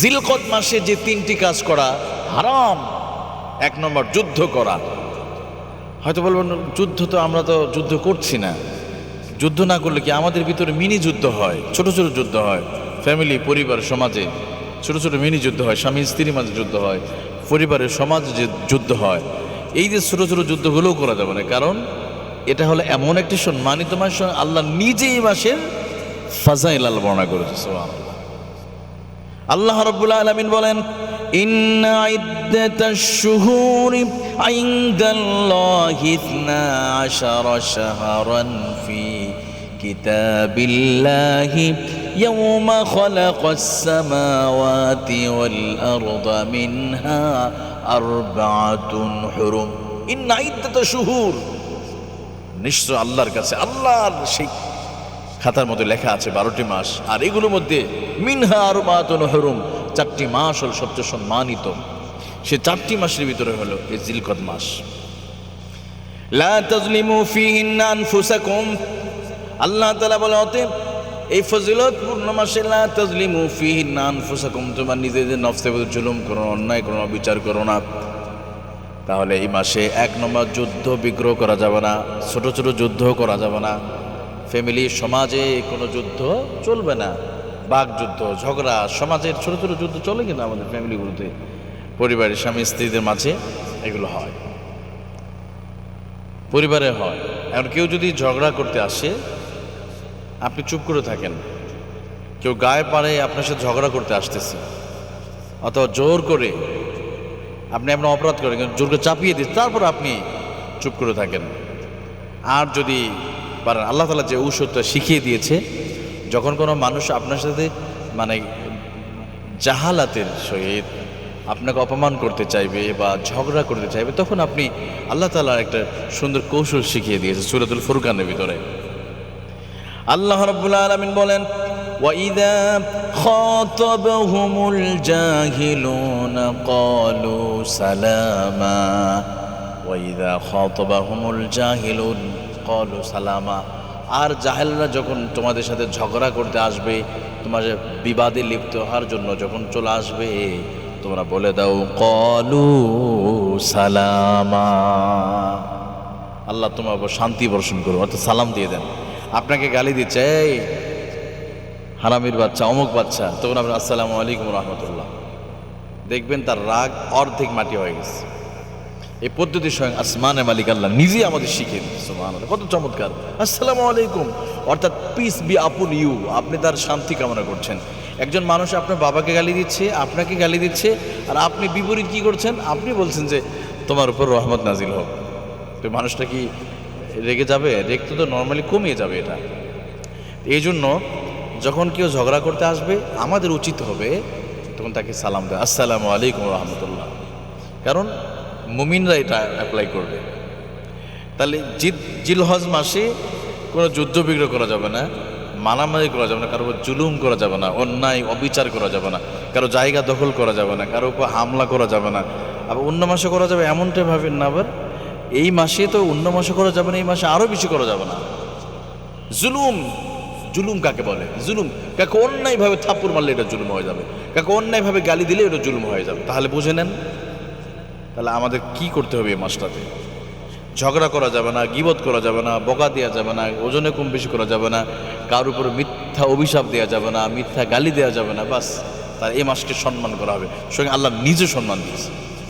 জিলকত মাসে যে তিনটি কাজ করা হারাম, এক নম্বর যুদ্ধ করা। হয়তো বলবেন, যুদ্ধ তো আমরা তো যুদ্ধ করছি না। যুদ্ধ না করলে কি আমাদের ভিতরে মিনি যুদ্ধ হয়? ছোট ছোট যুদ্ধ হয়। ফ্যামিলি, পরিবার, সমাজে ছোট ছোট মিনি যুদ্ধ হয়। স্বামী স্ত্রীর মাঝে যুদ্ধ হয়। পরিবারের সমাজ যে যুদ্ধ হয়, এই যে ছোট ছোট যুদ্ধগুলোও করা যাবে না। কারণ এটা হলো এমন একটি সম্মানিত মাস, আল্লাহ নিজেই মাসের ফাজাইল আল্লাহ বর্ণনা করেছে, সুবহানাল্লাহ। আল্লাহ রব্বুল আলমিন বলেন إن عدة الشهور عند الله اثنا عشر شهرا في كتاب الله يوم خلق السماوات والأرض منها أربعة حرم إن عدة شهور নিশ্চয় আল্লাহর কাছে আল্লাহর সেই খাতার মধ্যে লেখা আছে বারোটি মাস, আর এগুলোর মধ্যে মিনহা আর হরুম, চারটি মাস হল সবচেয়ে সম্মানিত। সে চারটি মাসের ভিতরে হলো এই জিলকত মাস। লা তাজলিমু ফিহিন্না আনফুসাকুম। আল্লাহ তাআলা বলে, অতএব ফজিলত পূর্ণ মাসে লা তাজলিমু ফিহিন্না আনফুসাকুম, তোমার নিজেদের উপর জুলুম করো অন্যায় করো বিচার করো না। তাহলে এই মাসে এক নম্বর যুদ্ধ বিগ্রহ করা যাবে না, ছোট ছোট যুদ্ধ করা যাবে না। ফ্যামিলি, সমাজে কোনো যুদ্ধ চলবে না। বাঘ যুদ্ধ, ঝগড়া, সমাজের ছোট ছোট যুদ্ধ চলে কিন্তু আমাদের ফ্যামিলিগুলোতে পরিবারের স্বামী, স্ত্রীদের মাঝে এগুলো হয়। পরিবারে হয়। এখন কেউ যদি ঝগড়া করতে আসে, আপনি চুপ করে থাকেন। কেউ গায়ে পাড়ে আপনার সাথে ঝগড়া করতে আসতেছে। অথবা জোর করে আপনি আপনার অপরাধ করেন জোর করে চাপিয়ে দিন তারপর আপনি চুপ করে থাকেন। আর যদি পারেন আল্লাহ তালা যে ঔষধটা শিখিয়ে দিয়েছে যখন কোনো মানুষ আপনার সাথে মানে জাহালাতের সহিত আপনাকে অপমান করতে চাইবে বা ঝগড়া করতে চাইবে তখন আপনি আল্লাহ তালার একটা সুন্দর কৌশল শিখিয়ে দিয়েছে সুরাতুল ফুরকানের ভিতরে আল্লাহ রব্বুল আলমিন বলেন وَإِذَا خَاطَبَهُمُ الْجَاهِلُونَ قَالُوا سَلَامًا وَإِذَا خَاطَبَهُمُ الْجَاهِلُونَ কলু সালামা। আর জাহেলরা যখন তোমাদের সাথে ঝগড়া করতে আসবে, তোমার বিবাদে লিপ্ত হওয়ার জন্য যখন চলে আসবে, তোমরা বলে দাও, কলু সালামা। আল্লাহ তোমার উপর শান্তি বর্ষণ করো অর্থাৎ সালাম দিয়ে দেন। আপনাকে গালি দিচ্ছে, এই হারামির বাচ্চা, অমুক বাচ্চা। তখন আপনার আসসালামু আলাইকুম রহমতুল্লাহ। দেখবেন তার রাগ অর্ধেক মাটি হয়ে গেছে। এই পদ্ধতি স্বয়ং আসমানে মালিক আল্লাহ নিজে আমাদের শিখিয়ে দিচ্ছে কত চমৎকার। আসসালামু আলাইকুম। অর্থাৎ পিস বি আপন ইউ আপনি তার শান্তি কামনা করছেন। একজন মানুষ আপনার বাবাকে গালি দিচ্ছে, আপনাকে গালি দিচ্ছে, আর আপনি বিপরীত কি করছেন? আপনি বলছেন যে, তোমার উপর রহমত নাজিল হোক। তো মানুষটা কি রেগে যাবে? রেগতে তো নর্মালি কমিয়ে যাবে এটা। এই জন্য যখন কেউ ঝগড়া করতে আসবে, আমাদের উচিত হবে তখন তাকে সালাম দেয় আসসালামু আলাইকুম রহমতুল্লাহ। কারণ মুমিনরা এটা অ্যাপ্লাই করবে। তাহলে জিদ জিলহজ মাসে কোনো যুদ্ধ বিগ্রহ করা যাবে না, মারামারি করা যাবে না, কারও উপর জুলুম করা যাবে না, অন্যায়, অবিচার করা যাবে না, কারও জায়গা দখল করা যাবে না, কারও উপর হামলা করা যাবে না। আবার অন্য মাসে করা যাবে এমনটা ভাবেন না, আবার এই মাসে তো অন্য মাসে করা যাবে না, এই মাসে আরও বেশি করা যাবে না। জুলুম জুলুম কাকে বলে? জুলুম। কাকে অন্যায়ভাবে থাপ্পড় মারলে এটা জুলুম হয়ে যাবে। কাকে অন্যায়ভাবে গালি দিলে এটা জুলুম হয়ে যাবে। তাহলে বুঝে নেন। তাহলে আমাদের কি করতে হবে এই মাসটাতে? ঝগড়া করা যাবে না, গিবত করা যাবে না, বকা দেওয়া যাবে না, ওজনে কম বেশি করা যাবে না কার উপর মিথ্যা অভিশাপ দেওয়া যাবে না, মিথ্যা গালি দেওয়া যাবে না, বাস। তার এই মাসকে সম্মান করা হবে। সঙ্গে আল্লাহ নিজে সম্মান দিয়েছে।